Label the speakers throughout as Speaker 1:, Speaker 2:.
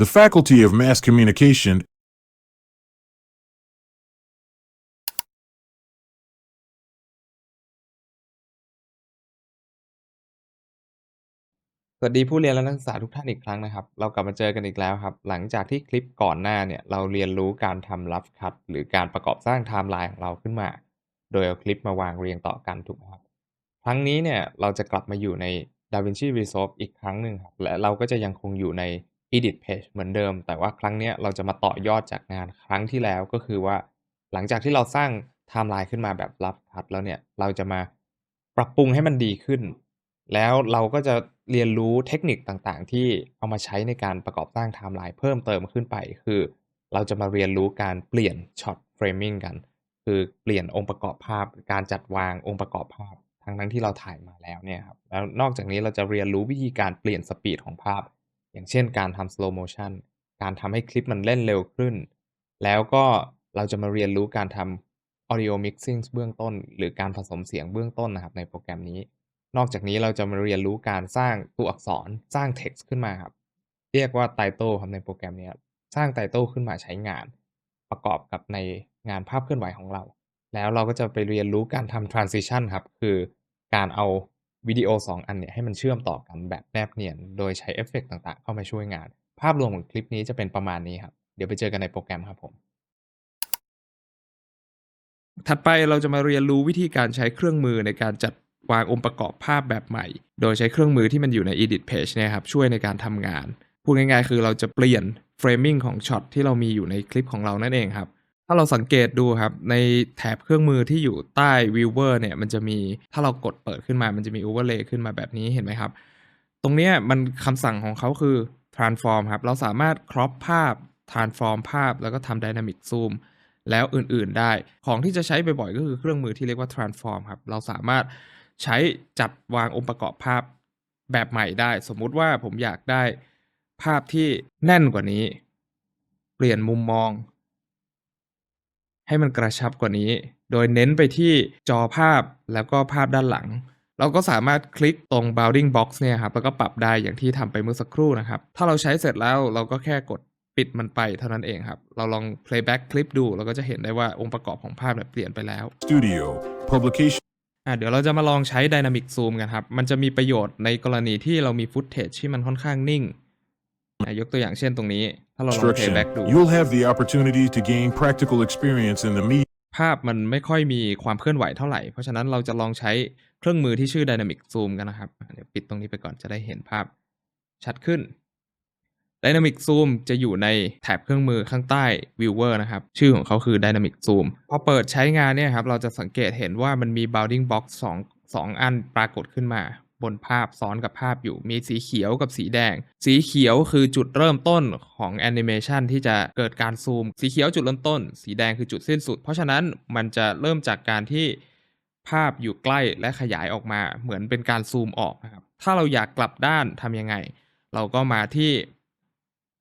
Speaker 1: The Faculty of Mass Communication
Speaker 2: สวัสดีผู้เรียนและนักศึกษาทุกท่านอีกครั้งนะครับ เรากลับมาเจอกันอีกแล้วครับ หลังจากที่คลิปก่อนหน้าเนี่ยเราเรียนรู้การทำ rough cut หรือการประกอบสร้างไทม์ไลน์ของเราขึ้นมา โดยเอาคลิปมาวางเรียงต่อกันถูกไหมครับ ครั้งนี้เนี่ยเราจะกลับมาอยู่ใน DaVinci Resolve อีกครั้งหนึ่งครับและเราก็จะยังคงอยู่ใน Edit Page เหมือนเดิม แต่ว่าครั้งนี้เราจะมาต่อยอดจากงานครั้งที่แล้วก็คือว่า หลังจากที่เราสร้างไทม์ไลน์ขึ้นมาแบบ rough cut แล้วเนี่ยเราจะมาปรับปรุงให้มันดีขึ้น แล้วเราก็จะเรียนรู้เทคนิคต่างๆ ที่เอามาใช้ในการประกอบสร้างไทม์ไลน์เพิ่มเติมขึ้นไป คือเราจะมาเรียนรู้การเปลี่ยนช็อตเฟรมมิ่งกัน คือเปลี่ยนองค์ประกอบภาพ การจัดวางองค์ประกอบภาพ ทั้งทั้งที่เราถ่ายมาแล้วเนี่ยครับแล้วนอกจากนี้เราจะเรียนรู้วิธีการเปลี่ยนสปีดของภาพ อย่างเช่นการทำ slow motion การทำให้คลิปมันเล่นเร็วขึ้น แล้วก็เราจะมาเรียนรู้การทำ audio mixing เบื้องต้น หรือการผสมเสียงเบื้องต้นนะครับในโปรแกรมนี้ นอกจากนี้เราจะมาเรียนรู้การสร้างตัวอักษรสร้าง text ขึ้นมาครับ เรียกว่า title ครับในโปรแกรมนี้สร้าง title ขึ้นมาใช้งาน ประกอบกับในงานภาพเคลื่อนไหวของเรา แล้วเราก็จะไปเรียนรู้การทำ transition ครับ คือการเอา วิดีโอ 2 อันเนี่ยให้มันเชื่อมต่อกันแบบแนบเนียน โดยใช้เอฟเฟกต์ต่างๆ เข้ามาช่วยงาน ภาพรวมของคลิปนี้จะเป็นประมาณนี้ครับ เดี๋ยวไปเจอกันในโปรแกรมครับผม ถัดไปเราจะมาเรียนรู้วิธีการใช้เครื่องมือในการจัดวางองค์ประกอบภาพแบบใหม่ โดยใช้เครื่องมือที่มันอยู่ใน edit page เนี่ยครับช่วยในการทำงาน พูดง่ายๆ คือเราจะเปลี่ยน framing ของช็อตที่เรามีอยู่ในคลิปของเรานั่นเองครับ ถ้าเราสังเกตดูครับ ในแถบเครื่องมือที่อยู่ใต้ viewer เนี่ยมันจะมีถ้าเรากดเปิดขึ้นมามันจะมี overlay ขึ้นมาแบบนี้เห็นไหมครับ ตรงนี้มันคำสั่งของเขาคือ transform ครับ เราสามารถ crop ภาพ transform ภาพ แล้วก็ทำ dynamic zoom แล้วอื่นๆได้ ของที่จะใช้บ่อยๆ ก็คือเครื่องมือที่เรียกว่า transform ครับ เราสามารถใช้จัดวางองค์ประกอบภาพแบบใหม่ได้ สมมุติว่าผมอยากได้ภาพที่แน่นกว่านี้ เปลี่ยนมุมมอง ให้มันกระชับกว่านี้ โดยเน้นไปที่จอภาพแล้วก็ภาพด้านหลัง เราก็สามารถคลิกตรง bounding box เนี่ยครับแล้วก็ปรับได้อย่างที่ทำไปเมื่อสักครู่นะครับ ถ้าเราใช้เสร็จแล้วเราก็แค่กดปิดมันไปเท่านั้นเองครับ เราลอง playback คลิปดู เราก็จะเห็นได้ว่าองค์ประกอบของภาพเนี่ยเปลี่ยนไปแล้ว
Speaker 1: Studio Publication
Speaker 2: อะเดี๋ยวเราจะมาลองใช้ Dynamic Zoom กันครับ มันจะมีประโยชน์ในกรณีที่เรามีฟุตเทจที่มันค่อนข้างนิ่งอะ ยกตัวอย่างเช่นตรงนี้ ถ้าเราลอง
Speaker 1: Instruction.
Speaker 2: playback ดู
Speaker 1: You'll have the opportunity to gain practical experience in the media
Speaker 2: ภาพมันไม่ค่อยมีความเคลื่อนไหวเท่าไหร่ เพราะฉะนั้นเราจะลองใช้เครื่องมือที่ชื่อ Dynamic Zoom กันนะครับ เดี๋ยวปิดตรงนี้ไปก่อนจะได้เห็นภาพชัดขึ้น Dynamic Zoom จะอยู่ในแถบเครื่องมือข้างใต้ Viewer นะครับ ชื่อของเขาคือ Dynamic Zoom พอเปิดใช้งานเนี่ยครับ เราจะสังเกตเห็นว่ามันมี bounding box 2 2 อันปรากฏขึ้นมา บนภาพซ้อนกับภาพอยู่ มีสีเขียวกับสีแดง สีเขียวคือจุดเริ่มต้นของแอนิเมชันที่จะเกิดการซูม สีเขียวจุดเริ่มต้น สีแดงคือจุดสิ้นสุด เพราะฉะนั้นมันจะเริ่มจากการที่ภาพอยู่ใกล้และขยายออกมาเหมือนเป็นการซูมออกนะครับ ถ้าเราอยากกลับด้านทำยังไง เราก็มาที่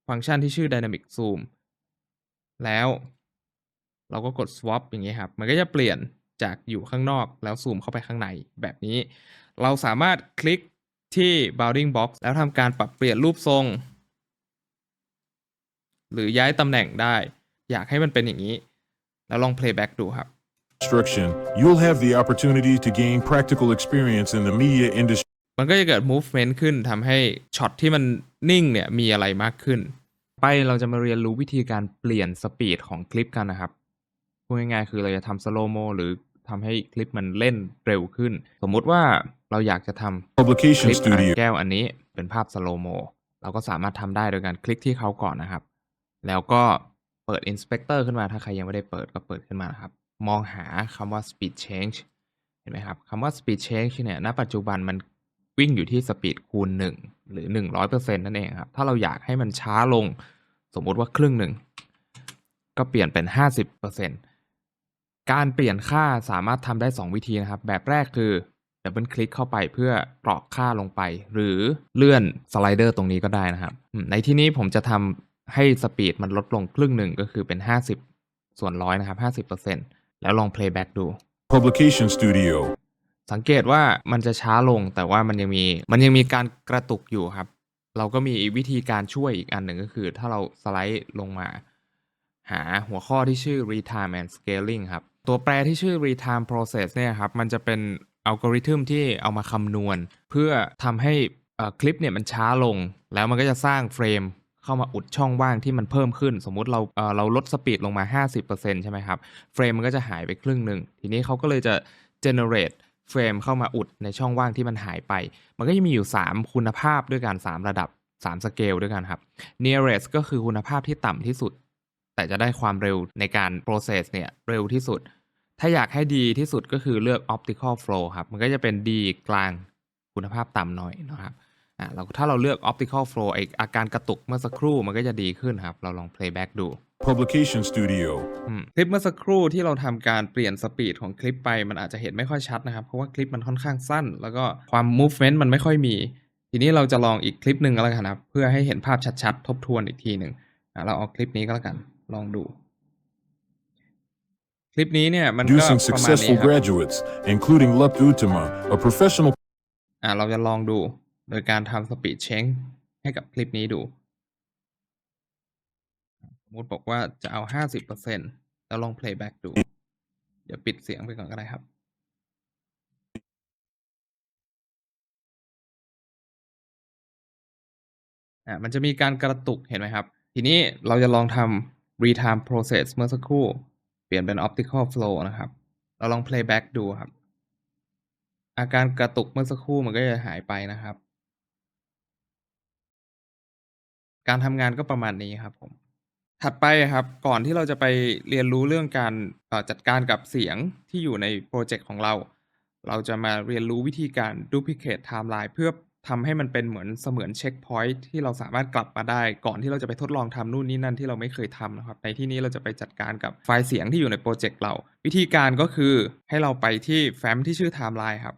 Speaker 2: ฟังก์ชันที่ชื่อ Dynamic Zoom แล้วเราก็กด swap อย่างนี้ครับ มันก็จะเปลี่ยน จากอยู่ข้างนอกแล้วซูมเข้าไปข้างในแบบนี้ เราสามารถคลิกที่ bounding box แล้วทำการปรับเปลี่ยนรูปทรง หรือย้ายตำแหน่งได้ อยากให้มันเป็นอย่างนี้ แล้วลอง playback ดูครับ
Speaker 1: instruction. You'll have the opportunity to gain practical experience in the media industry
Speaker 2: มันก็จะเกิด movement ขึ้นทำให้ช็อตที่มันนิ่งเนี่ยมีอะไรมากขึ้น ไปเราจะมาเรียนรู้วิธีการเปลี่ยนสปีดของคลิปกันนะครับพูดง่ายๆคือเราจะทำ slow mo หรือ ทำให้คลิปมันเล่นเร็วขึ้น สมมุติว่าเราอยากจะทำค
Speaker 1: Publication
Speaker 2: ลิปอ่าง
Speaker 1: Studio
Speaker 2: แก้วอันนี้เป็นภาพสโลโมเราก็สามารถทำได้โดยการคลิกที่เขาก่อนนะครับ แล้วก็เปิด Inspector ขึ้นมาถ้าใครยังไม่ได้เปิดก็เปิดขึ้นมานะครับ มองหาคำว่า Speed Change เห็นไหมครับคำว่า Speed Change เนี่ยณปัจจุบันมันวิ่งอยู่ที่สปีดคูณ 1 หรือ 100%นั่นเองครับ ถ้าเราอยากให้มันช้าลง สมมุติว่าครึ่งหนึ่ง ก็เปลี่ยนเป็น 50% การเปลี่ยนค่าสามารถทำได้ 2 วิธีนะครับ แบบแรกคือดับเบิลคลิกเข้าไปเพื่อกรอกค่าลงไป หรือเลื่อนสไลเดอร์ตรงนี้ก็ได้นะครับอืมในที่นี้ผมจะทำให้สปีดมันลดลงครึ่งหนึ่งก็คือเป็น 50 ส่วนร้อยนะครับ 50%แล้วลอง playback ดู
Speaker 1: Publication Studio
Speaker 2: สังเกตว่ามันจะช้าลงแต่ว่ามันยังมีมันยังมีการกระตุกอยู่ครับ เราก็มีวิธีการช่วยอีกอันหนึ่งก็คือ ถ้าเราสไลด์ลงมา หาหัวข้อที่ชื่อ retime and scaling ครับ ตัวแปรที่ชื่อ retime process เนี่ยครับมันจะเป็นอัลกอริทึมที่เอามาคำนวณ เพื่อทำให้คลิปเนี่ยมันช้าลง แล้วมันก็จะสร้างเฟรมเข้ามาอุดช่องว่างที่มันเพิ่มขึ้น สมมุติเราเอ่อเราลดสปีดลงมา 50%ใช่ไหมครับเฟรมมันก็จะหายไปครึ่งหนึ่งทีนี้เขาก็เลยจะ generate เฟรมเข้ามาอุดในช่องว่างที่มันหายไป มันก็จะมีอยู่ 3 คุณภาพด้วยกัน 3 ระดับ 3 สเกลด้วยกันครับ nearest ก็คือคุณภาพที่ต่ำที่สุด แต่จะได้ความเร็วในการ process เนี่ยเร็วที่สุด ถ้าอยากให้ดีที่สุดก็คือเลือก optical flow ครับ มันก็จะเป็นดีกลางคุณภาพต่ำหน่อยนะครับอ่าเราถ้าเราเลือก optical flow ไออาการกระตุกเมื่อสักครู่มันก็จะดีขึ้นครับ เราลอง playback ดู
Speaker 1: Publication Studio.
Speaker 2: อืมคลิปเมื่อสักครู่ที่เราทำการเปลี่ยนสปีดของคลิปไปมันอาจจะเห็นไม่ค่อยชัดนะครับ เพราะว่าคลิปมันค่อนข้างสั้น แล้วก็ความ movement มันไม่ค่อยมี ทีนี้เราจะลองอีกคลิปหนึ่งก็แล้วกันครับ เพื่อให้เห็นภาพชัดๆ ทบทวนอีกทีหนึ่งอะเราเอาคลิปนี้ก็แล้วกัน ลองดู คลิปนี้เนี่ยมันก็
Speaker 1: Producing
Speaker 2: ประมาณนี้
Speaker 1: successful
Speaker 2: ครับ
Speaker 1: graduates, including Lup Utama, a professional
Speaker 2: อะเราจะลองดูโดยการทำสปีดเชงให้กับคลิปนี้ดูสมมติบอกว่าจะเอาห้าสิบเปอร์เซ็นแล้วลอง playback ดู เดี๋ยวปิดเสียงไปก่อนก็ได้ครับ อะมันจะมีการกระตุกเห็นไหมครับ ทีนี้เราจะลองทำ retime process เมื่อสักครู่ เปลี่ยนเป็น optical flow นะครับ เราลอง playback ดูครับ อาการกระตุกเมื่อสักครู่มันก็จะหายไปนะครับ การทำงานก็ประมาณนี้ครับผม ถัดไปครับ ก่อนที่เราจะไปเรียนรู้เรื่องการจัดการกับเสียงที่อยู่ในโปรเจกต์ของเรา เราจะมาเรียนรู้วิธีการ duplicate timeline เพื่อ ทำให้มันเป็นเหมือนเสมือนเช็คพอยต์ที่เราสามารถกลับมาได้ ก่อนที่เราจะไปทดลองทำนู่นนี่นั่นที่เราไม่เคยทำนะครับ ในที่นี้เราจะไปจัดการกับไฟล์เสียงที่อยู่ในโปรเจกต์เรา วิธีการก็คือให้เราไปที่แฟ้มที่ชื่อ timeline ครับ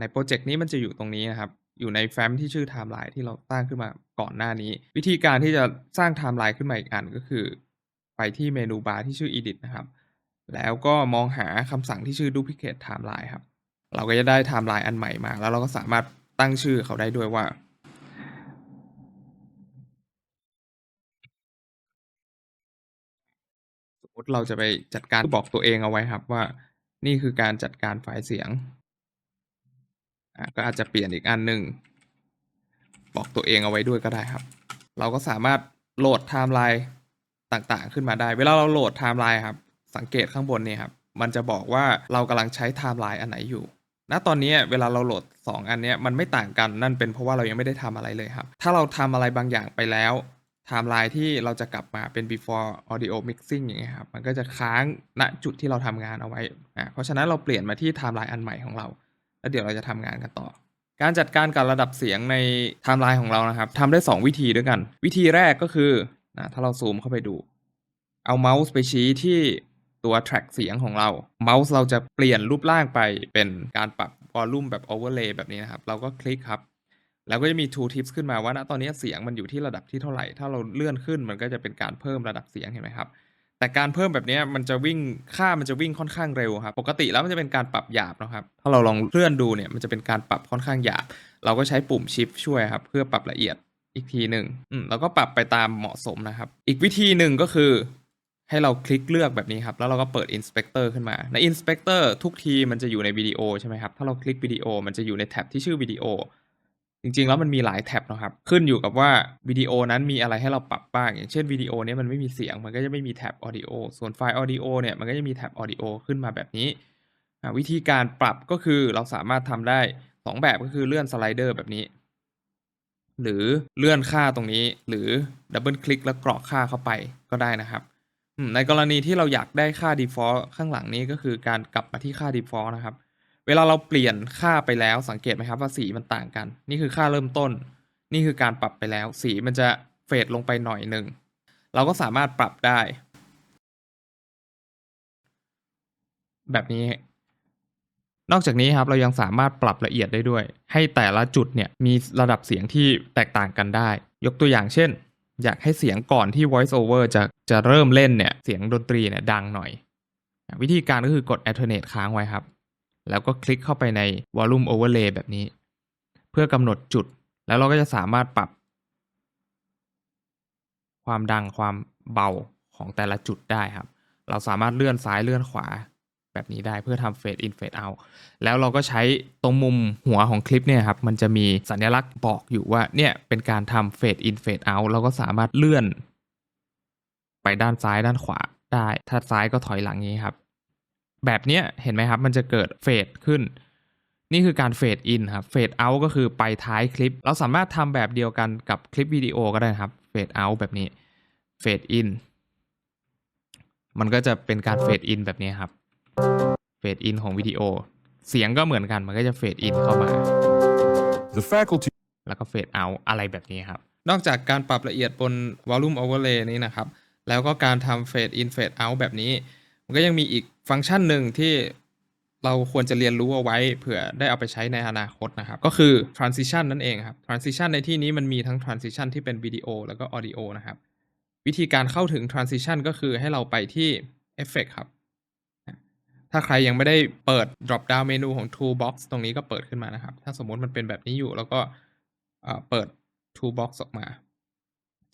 Speaker 2: ในโปรเจกต์นี้มันจะอยู่ตรงนี้นะครับอยู่ในแฟ้มที่ชื่อ timeline ที่เราสร้างขึ้นมาก่อนหน้านี้ วิธีการที่จะสร้าง timeline ขึ้นมาอีกอันก็คือ ไปที่เมนูบาร์ที่ชื่อ edit นะครับ แล้วก็มองหาคำสั่งที่ชื่อ duplicate timeline ครับ เราก็จะได้ timeline อันใหม่มา แล้วเราก็สามารถ ตั้งชื่อเขาได้ด้วยว่า สมมติเราจะไปจัดการบอกตัวเองเอาไว้ครับว่า นี่คือการจัดการไฟล์เสียงก็อาจจะเปลี่ยนอีกอันหนึ่งบอกตัวเองเอาไว้ด้วยก็ได้ครับ เราก็สามารถโหลดไทม์ไลน์ต่างๆ ขึ้นมาได้ เวลาเราโหลดไทม์ไลน์ครับ สังเกตข้างบนเนี่ยครับ มันจะบอกว่าเรากำลังใช้ไทม์ไลน์อันไหนอยู่ ณตอนนี้เวลาเราโหลด 2 อันนี้มันไม่ต่างกันนั่นเป็นเพราะว่าเรายังไม่ได้ทำอะไรเลยครับ ถ้าเราทำอะไรบางอย่างไปแล้วไทม์ไลน์ที่เราจะกลับมาเป็น before audio mixing อย่างเงี้ยครับมันก็จะค้างณจุดที่เราทำงานเอาไว้อะเพราะฉะนั้นเราเปลี่ยนมาที่ไทม์ไลน์อันใหม่ของเรา แล้วเดี๋ยวเราจะทำงานกันต่อ การจัดการกับระดับเสียงในไทม์ไลน์ของเรานะครับทำได้ 2 วิธีด้วยกัน วิธีแรกก็คือนะถ้าเราซูมเข้าไปดู เอาเมาส์ไปชี้ที่ ตัว track เสียงของเรา เมาส์เราจะเปลี่ยนรูปร่างไปเป็นการปรับ volume แบบ overlay แบบนี้นะครับ เราก็คลิกครับ แล้วก็จะมี two tips ขึ้นมาว่าณตอนนี้เสียงมันอยู่ที่ระดับที่เท่าไหร่ ถ้าเราเลื่อนขึ้นมันก็จะเป็นการเพิ่มระดับเสียงเห็นไหมครับ แต่การเพิ่มแบบนี้มันจะวิ่งค่ามันจะวิ่งค่อนข้างเร็วครับ ปกติแล้วมันจะเป็นการปรับหยาบนะครับ ถ้าเราลองเลื่อนดูเนี่ยมันจะเป็นการปรับค่อนข้างหยาบ เราก็ใช้ปุ่ม shift ช่วยครับเพื่อปรับละเอียดอีกทีหนึ่งแล้วก็ปรับไปตามเหมาะสมนะครับ อีกวิธีหนึ่งก็คือ ให้เราคลิกเลือกแบบนี้ครับ แล้วเราก็เปิด inspector ขึ้นมา ใน inspector ทุกทีมันจะอยู่ในวิดีโอใช่ไหมครับ ถ้าเราคลิกวิดีโอมันจะอยู่ในแท็บที่ชื่อวิดีโอ จริงๆ แล้วมันมีหลายแท็บนะครับ ขึ้นอยู่กับว่าวิดีโอนั้นมีอะไรให้เราปรับบ้าง อย่างเช่นวิดีโอนี้มันไม่มีเสียง มันก็จะไม่มีแท็บ audio ส่วนไฟล์ audio เนี่ยมันก็จะมีแท็บ audio ขึ้นมาแบบนี้ วิธีการปรับก็คือเราสามารถทำได้ 2 แบบก็คือเลื่อนสไลเดอร์แบบนี้ หรือเลื่อนค่าตรงนี้ หรือดับเบิลคลิกแล้วกรอกค่าเข้าไปก็ได้นะครับ อืม ในกรณีที่เราอยากได้ค่า default ข้างหลังนี้ ก็คือการกลับมาที่ค่า default นะครับ เวลาเราเปลี่ยนค่าไปแล้วสังเกตไหมครับว่าสีมันต่างกัน นี่คือค่าเริ่มต้น นี่คือการปรับไปแล้ว สีมันจะเฟดลงไปหน่อยหนึ่ง เราก็สามารถปรับได้ แบบนี้ นอกจากนี้ครับเรายังสามารถปรับละเอียดได้ด้วย ให้แต่ละจุดเนี่ยมีระดับเสียงที่แตกต่างกันได้ ยกตัวอย่างเช่น อยากให้เสียงก่อนที่ voice over จะจะเริ่มเล่นเนี่ยเสียงดนตรีเนี่ยดังหน่อย วิธีการก็คือกด alternate ค้างไว้ครับ แล้วก็คลิกเข้าไปใน volume overlay แบบนี้ เพื่อกำหนดจุด แล้วเราก็จะสามารถปรับ ความดังความเบาของแต่ละจุดได้ครับ เราสามารถเลื่อนซ้ายเลื่อนขวา แบบนี้ได้เพื่อทำ fade in fade out แล้วเราก็ใช้ตรงมุมหัวของคลิปเนี่ยครับ มันจะมีสัญลักษณ์บอกอยู่ว่าเนี่ยเป็นการทำ fade in fade out เราก็สามารถเลื่อน ไปด้านซ้ายด้านขวาได้ ถ้าซ้ายก็ถอยหลังอย่างนี้ครับ แบบเนี้ยเห็นไหมครับ มันจะเกิดเฟดขึ้น นี่คือการเฟดอินครับเฟดเอาก็คือไปท้ายคลิป เราสามารถทำแบบเดียวกันกับคลิปวิดีโอก็ได้ครับเฟดเอาแบบนี้เฟดอินมันก็จะเป็นการเฟดอินแบบนี้ครับ เฟดอินของวิดีโอ เสียงก็เหมือนกันมันก็จะเฟดอินเข้ามา
Speaker 1: The faculty
Speaker 2: แล้วก็เฟดเอาอะไรแบบนี้ครับ นอกจากการปรับละเอียดบน Volume Overlay นี้นะครับ แล้วก็การทำ Fade In Fade Out แบบนี้ มันก็ยังมีอีกฟังก์ชันหนึ่งที่เราควรจะเรียนรู้เอาไว้เผื่อได้เอาไปใช้ในอนาคตนะครับ ก็คือ Transition นั่นเองครับ Transition ในที่นี้มันมีทั้ง Transition ที่เป็นวิดีโอแล้วก็ Audio นะครับ วิธีการเข้าถึง Transition ก็คือให้เราไปที่ Effect ครับ ถ้าใครยังไม่ได้เปิด drop down เมนูของ Toolbox ตรงนี้ก็เปิดขึ้นมานะครับ ถ้าสมมติมันเป็นแบบนี้อยู่แล้วก็เปิด Toolbox ออกมา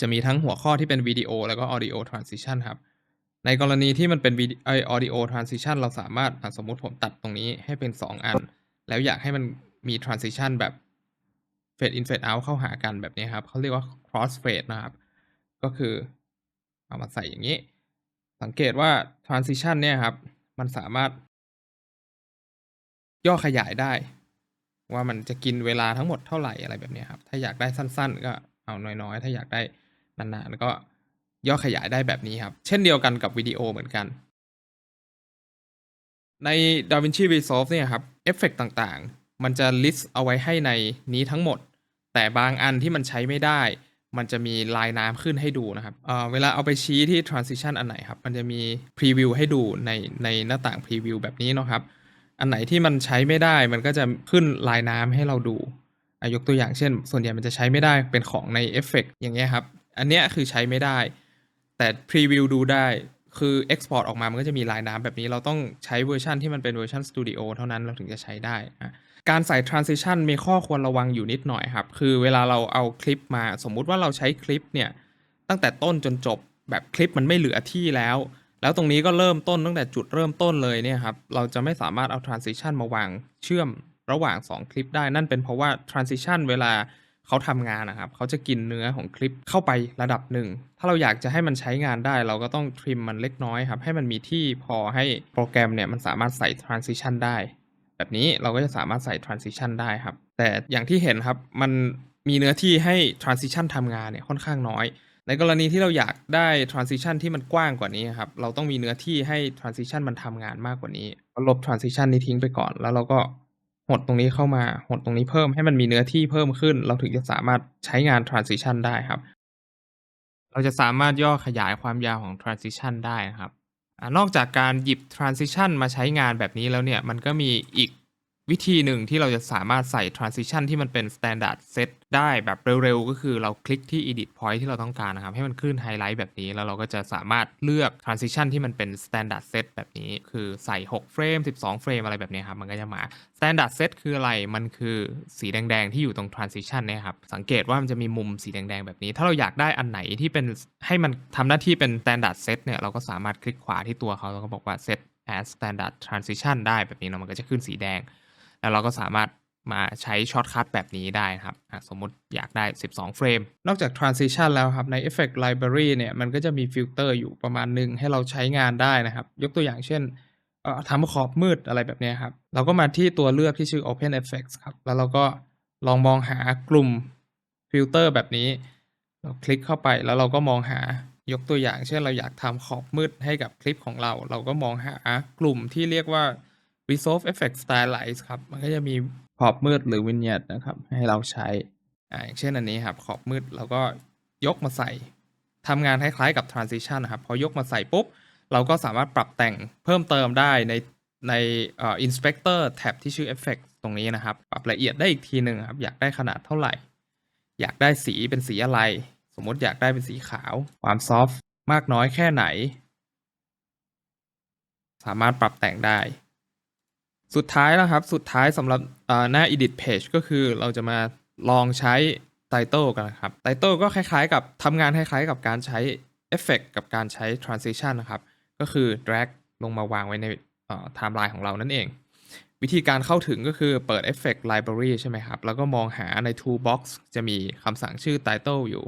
Speaker 2: จะมีทั้งหัวข้อที่เป็นวิดีโอแล้วก็ Audio Transition ครับ ในกรณีที่มันเป็นวิดีไอ Audio Transition เราสามารถสมมติผมตัดตรงนี้ให้เป็น 2 อัน แล้วอยากให้มันมี Transition แบบ Fade in Fade out เข้าหากันแบบนี้ครับเขาเรียกว่า Cross Fade นะครับ ก็คือเอามาใส่อย่างนี้ สังเกตว่า Transition เนี่ยครับ มันสามารถ ย่อขยายได้ ว่ามันจะกินเวลาทั้งหมดเท่าไหร่อะไรแบบนี้ครับ ถ้าอยากได้สั้น ๆ ก็เอาน้อยๆ ถ้าอยากได้นานๆก็ย่อขยายได้แบบนี้ครับ เช่นเดียวกันกับวิดีโอเหมือนกัน ใน DaVinci Resolve เนี่ยครับเอฟเฟกต่างๆ มันจะ list เอาไว้ให้ในนี้ทั้งหมด แต่บางอันที่มันใช้ไม่ได้ มันจะมีลายน้ำขึ้นให้ดูนะครับเเวลาเอาไปชี้ที่ transition อันไหนครับ มันจะมี preview ให้ดูในในหน้าต่าง preview แบบนี้เนาะครับ อันไหนที่มันใช้ไม่ได้ มันก็จะขึ้นลายน้ำให้เราดูยกตัวอย่างเช่น ส่วนใหญ่มันจะใช้ไม่ได้เป็นของในเอฟเฟกอย่างเงี้ยครับ อันเนี้ยคือใช้ไม่ได้ แต่ preview ดูได้ คือ export ออกมา มันก็จะมีลายน้ำแบบนี้ เราต้องใช้เวอร์ชันที่มันเป็นเวอร์ชัน Studio เท่านั้น เราถึงจะใช้ได้อะ การใส่ transition มีข้อควรระวังอยู่นิดหน่อยครับ คือเวลาเราเอาคลิปมา สมมุติว่าเราใช้คลิปเนี่ย ตั้งแต่ต้นจนจบ แบบคลิปมันไม่เหลือที่แล้ว แล้วตรงนี้ก็เริ่มต้นตั้งแต่จุดเริ่มต้นเลยเนี่ยครับ เราจะไม่สามารถเอา transition มาวางเชื่อมระหว่าง 2 คลิปได้ นั่นเป็นเพราะว่า transition เวลาเขาทำงานนะครับ เขาจะกินเนื้อของคลิปเข้าไประดับหนึ่ง ถ้าเราอยากจะให้มันใช้งานได้ เราก็ต้องทริมมันเล็กน้อยครับ ให้มันมีที่พอให้โปรแกรมเนี่ยมันสามารถใส่ transition ได้ แบบนี้เราก็จะสามารถใส่ transition ได้ครับ แต่อย่างที่เห็นครับ มันมีเนื้อที่ให้ transition ทำงานเนี่ยค่อนข้างน้อย ในกรณีที่เราอยากได้ transition ที่มันกว้างกว่านี้ครับ เราต้องมีเนื้อที่ให้ transition มันทำงานมากกว่านี้ลบ transition นี้ทิ้งไปก่อน แล้วเราก็หดตรงนี้เข้ามาหดตรงนี้เพิ่มให้มันมีเนื้อที่เพิ่มขึ้น เราถึงจะสามารถใช้งาน transition ได้ครับ เราจะสามารถย่อขยายความยาวของ transition ได้นะครับ อานอกจากการหยิบ transition มาใช้งานแบบนี้แล้วเนี่ย มันก็มีอีก วิธีหนึ่งที่เราจะสามารถใส่ transition ที่มันเป็น standard set ได้แบบเร็วๆ ก็คือเราคลิกที่ edit point ที่เราต้องการนะครับ ให้มันขึ้นไฮไลท์แบบนี้ แล้วเราก็จะสามารถเลือก transition ที่มันเป็น standard set แบบนี้ คือใส่ 6 เฟรม 12 เฟรมอะไรแบบนี้ครับ มันก็จะมา standard set คืออะไร มันคือสีแดงๆ ที่อยู่ตรง transition เนี่ยครับ สังเกตว่ามันจะมีมุมสีแดงๆ แบบนี้ ถ้าเราอยากได้อันไหนที่เป็นให้มันทำหน้าที่เป็น standard set เนี่ย เราก็สามารถคลิกขวาที่ตัวเขาแล้วก็บอกว่า set as standard transition ได้แบบนี้เนาะ มันก็จะขึ้นสีแดง แล้วเราก็สามารถมาใช้ช็อตคัทแบบนี้ได้ครับ สมมุติอยากได้ 12 เฟรม นอกจาก transition แล้วครับ ใน effect library เนี่ย มันก็จะมีฟิลเตอร์อยู่ประมาณหนึ่งให้เราใช้งานได้นะครับ ยกตัวอย่างเช่นทำขอบมืดอะไรแบบนี้ครับ เราก็มาที่ตัวเลือกที่ชื่อ open effects ครับ แล้วเราก็ลองมองหากลุ่มฟิลเตอร์แบบนี้ เราคลิกเข้าไปแล้วเราก็มองหายกตัวอย่างเช่นเราอยากทำขอบมืดให้กับคลิปของเรา เราก็มองหากลุ่มที่เรียกว่า Resolve Effect Stylize ครับ มันก็จะมีขอบมืดหรือ Vignette นะครับ ให้เราใช้ อ่าอย่างเช่นอันนี้ครับ ขอบมืดเราก็ยกมาใส่ทำงานคล้ายๆกับ Transition นะครับ พอยกมาใส่ปุ๊บ เราก็สามารถปรับแต่งเพิ่มเติมได้ในในเอ่อ Inspector แท็บที่ชื่อ Effect ตรงนี้นะครับ ปรับละเอียดได้อีกทีหนึ่งครับ อยากได้ขนาดเท่าไหร่ อยากได้สีเป็นสีอะไร สมมติอยากได้เป็นสีขาว ความซอฟต์มากน้อยแค่ไหน สามารถปรับแต่งได้ สุดท้ายแล้วครับ สุดท้ายสำหรับหน้า edit page ก็คือเราจะมาลองใช้ Title กันนะครับ Title ก็คล้ายๆ กับทำงานคล้ายๆ กับการใช้ Effect กับการใช้ Transition นะครับ ก็คือ drag ลงมาวางไว้ในเอ่อ timeline ของเรานั่นเอง วิธีการเข้าถึงก็คือเปิด Effect Library ใช่ไหมครับ แล้วก็มองหาใน Toolbox จะมีคำสั่งชื่อ Title อยู่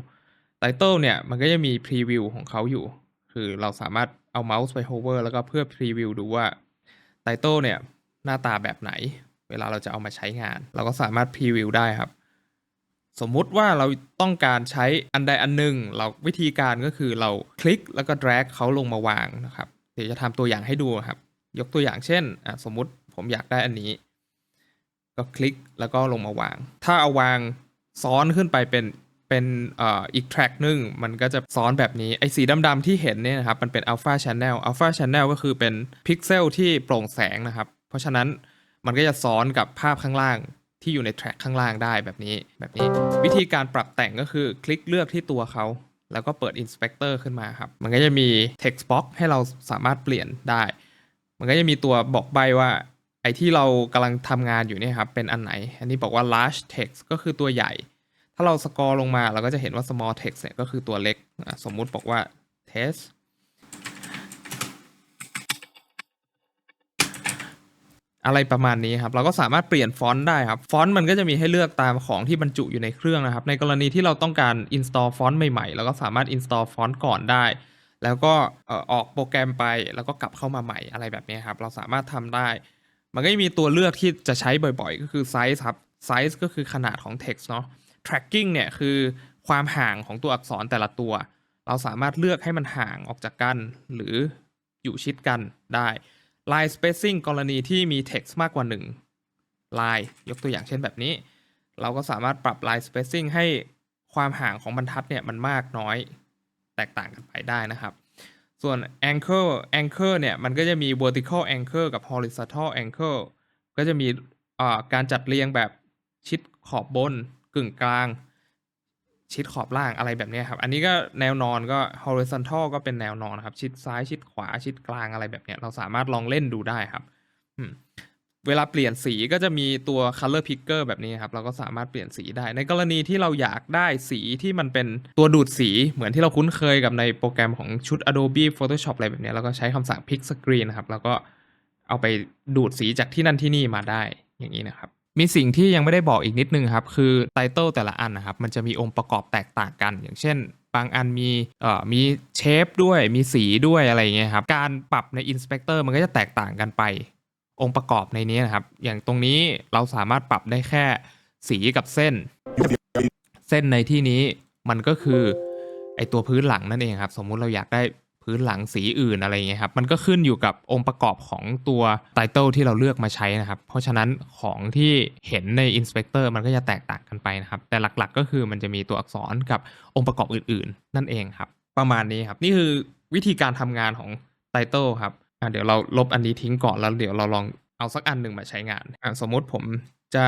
Speaker 2: Title เนี่ยมันก็จะมี Preview ของเขาอยู่ คือเราสามารถเอาเมาส์ไป hover แล้วก็เพื่อ Preview ดูว่า Title เนี่ย หน้าตาแบบไหน เวลาเราจะเอามาใช้งาน เราก็สามารถ Preview ได้ครับ สมมุติว่าเราต้องการใช้อันใดอันหนึ่งเราวิธีการก็คือเราคลิกแล้วก็ drag เขาลงมาวางนะครับ เดี๋ยวจะทำตัวอย่างให้ดูครับ ยกตัวอย่างเช่นสมมุติผมอยากได้อันนี้ ก็คลิกแล้วก็ลงมาวาง ถ้าเอาวางซ้อนขึ้นไปเป็นเป็นอีกแทร็กหนึ่งมันก็จะซ้อนแบบนี้ ไอ้สีดำๆที่เห็นเนี่ยนะครับ มันเป็น Alpha Channel Alpha Channel ก็คือเป็นพิกเซลที่โปร่งแสงนะครับ เพราะฉะนั้นมันก็จะซ้อนกับภาพข้างล่างที่อยู่ในแทร็กข้างล่างได้แบบนี้แบบนี้ วิธีการปรับแต่งก็คือคลิกเลือกที่ตัวเขาแล้วก็เปิด Inspector ขึ้นมาครับ มันก็จะมี Text Box ให้เราสามารถเปลี่ยนได้ มันก็จะมีตัวบอกใบว่าไอ้ที่เรากำลังทำงานอยู่เนี่ยครับ เป็นอันไหน อันนี้บอกว่า large text ก็คือตัวใหญ่ ถ้าเราสกอร์ลงมาเราก็จะเห็นว่า small text เนี่ยก็คือตัวเล็กอะสมมุติบอกว่า test อะไรประมาณนี้ครับ เราก็สามารถเปลี่ยนฟอนต์ได้ครับ ฟอนต์มันก็จะมีให้เลือกตามของที่บรรจุอยู่ในเครื่องนะครับ ในกรณีที่เราต้องการ install ฟอนต์ใหม่ๆเราก็สามารถ install ฟอนต์ก่อนได้ แล้วก็ออออกโปรแกรมไปแล้วก็กลับเข้ามาใหม่อะไรแบบนี้ครับ เราสามารถทำได้ มันก็มีตัวเลือกที่จะใช้บ่อยๆ ก็คือ size ครับ size ก็คือขนาดของ text เนาะ tracking เนี่ยคือความห่างของตัวอักษรแต่ละตัว เราสามารถเลือกให้มันห่างออกจากกัน หรืออยู่ชิดกันได้ line spacing กรณีที่มี text มากกว่า 1 line ยกตัวอย่างเช่นแบบนี้ เราก็สามารถปรับ line spacing ให้ความห่างของบรรทัดเนี่ยมันมากน้อยแตกต่างกันไปได้นะครับ ส่วน anchor anchor เนี่ยมันก็จะมี vertical anchor กับ horizontal anchor ก็จะมีการจัดเรียงแบบชิดขอบบนกึ่งกลาง ชิดขอบล่างอะไรแบบนี้ครับ อันนี้ก็แนวนอนก็ horizontal ก็เป็นแนวนอนนะครับ ชิดซ้ายชิดขวาชิดกลางอะไรแบบนี้เราสามารถลองเล่นดูได้ครับเวลาเปลี่ยนสีก็จะมีตัว color picker แบบนี้ครับ เราก็สามารถเปลี่ยนสีได้ ในกรณีที่เราอยากได้สีที่มันเป็นตัวดูดสีเหมือนที่เราคุ้นเคยกับในโปรแกรมของชุด Adobe Photoshop อะไรแบบนี้เราก็ใช้คำสั่ง pick screen นะครับ แล้วก็เอาไปดูดสีจากที่นั่นที่นี่มาได้อย่างนี้นะครับ มีสิ่งที่ยังไม่ได้บอกอีกนิดนึงครับ คือไตเติลแต่ละอันนะครับ มันจะมีองค์ประกอบแตกต่างกัน อย่างเช่น บางอันมีเอ่อมีเชฟด้วย มีสีด้วยอะไรเงี้ยครับ การปรับใน Inspector มันก็จะแตกต่างกันไป องค์ประกอบในนี้นะครับ อย่างตรงนี้เราสามารถปรับได้แค่สีกับเส้น เส้นในที่นี้มันก็คือไอตัวพื้นหลังนั่นเองครับ สมมุติเราอยากได้ พื้นหลังสีอื่นอะไรเงี้ยครับ มันก็ขึ้นอยู่กับองค์ประกอบของตัวไตเติลที่เราเลือกมาใช้นะครับ เพราะฉะนั้นของที่เห็นใน Inspector มันก็จะแตกต่างกันไปนะครับ แต่หลักๆก็คือมันจะมีตัวอักษรกับองค์ประกอบอื่นๆ นั่นเองครับ ประมาณนี้ครับ นี่คือวิธีการทำงานของไตเติลครับเดี๋ยวเราลบอันนี้ทิ้งก่อนแล้วเดี๋ยวเราลองเอาสักอันหนึ่งมาใช้งาน สมมุติผมจะ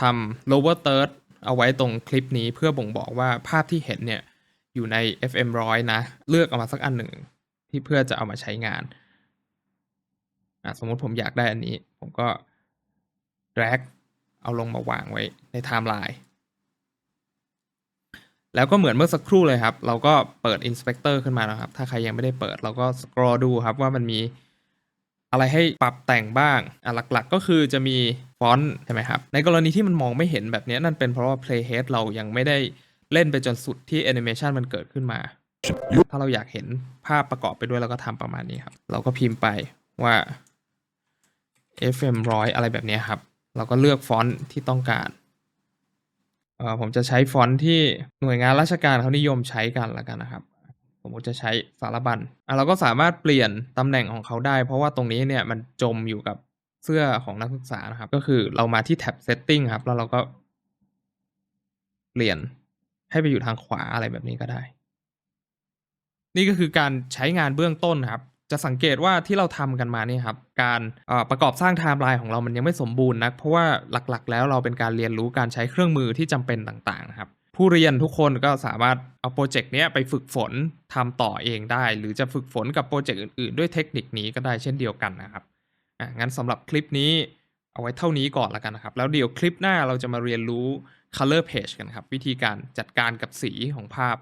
Speaker 2: ทำ lower third เอาไว้ตรงคลิปนี้เพื่อบ่งบอกว่าภาพที่เห็นเนี่ย อยู่ใน FM ร้อยนะ เลือกเอามาสักอันหนึ่งที่เพื่อจะเอามาใช้งาน สมมติผมอยากได้อันนี้ ผมก็ drag เอาลงมาวางไว้ในไทม์ไลน์แล้วก็เหมือนเมื่อสักครู่เลยครับ เราก็เปิด Inspector ขึ้นมานะครับ ถ้าใครยังไม่ได้เปิด เราก็สครอดูครับว่ามันมีอะไรให้ปรับแต่งบ้างอะหลักๆ ก็คือจะมีฟอนต์ใช่ไหมครับ ในกรณีที่มันมองไม่เห็นแบบนี้นั่นเป็นเพราะว่า playhead เรายังไม่ได้ เล่นไปจนสุดที่แอนิเมชันมันเกิดขึ้นมา ถ้าเราอยากเห็นภาพประกอบไปด้วยเราก็ทำประมาณนี้ครับ เราก็พิมพ์ไปว่า FM ร้อยอะไรแบบนี้ครับ เราก็เลือกฟอนต์ที่ต้องการเออผมจะใช้ฟอนต์ที่หน่วยงานราชการเขานิยมใช้กันละกันนะครับผมจะใช้สารบัญอะเราก็สามารถเปลี่ยนตำแหน่งของเขาได้ เพราะว่าตรงนี้เนี่ยมันจมอยู่กับเสื้อของนักศึกษานะครับ ก็คือเรามาที่แท็บ setting ครับ แล้วเราก็เปลี่ยน ให้ไปอยู่ทางขวาอะไรแบบนี้ก็ได้ นี่ก็คือการใช้งานเบื้องต้นครับ จะสังเกตว่าที่เราทำกันมาเนี่ยครับ การประกอบสร้างไทม์ไลน์ของเรามันยังไม่สมบูรณ์นัก เพราะว่าหลักๆ แล้วเราเป็นการเรียนรู้การใช้เครื่องมือที่จำเป็นต่างๆนะครับผู้เรียนทุกคนก็สามารถเอาโปรเจกต์เนี้ยไปฝึกฝนทำต่อเองได้ หรือจะฝึกฝนกับโปรเจกต์อื่นๆ ด้วยเทคนิคนี้ก็ได้เช่นเดียวกันนะครับอะงั้นสำหรับคลิปนี้เอาไว้เท่านี้ก่อนละกันนะครับ แล้วเดี๋ยวคลิปหน้าเราจะมาเรียนรู้ color page กันครับ วิธีการจัดการกับสีของภาพ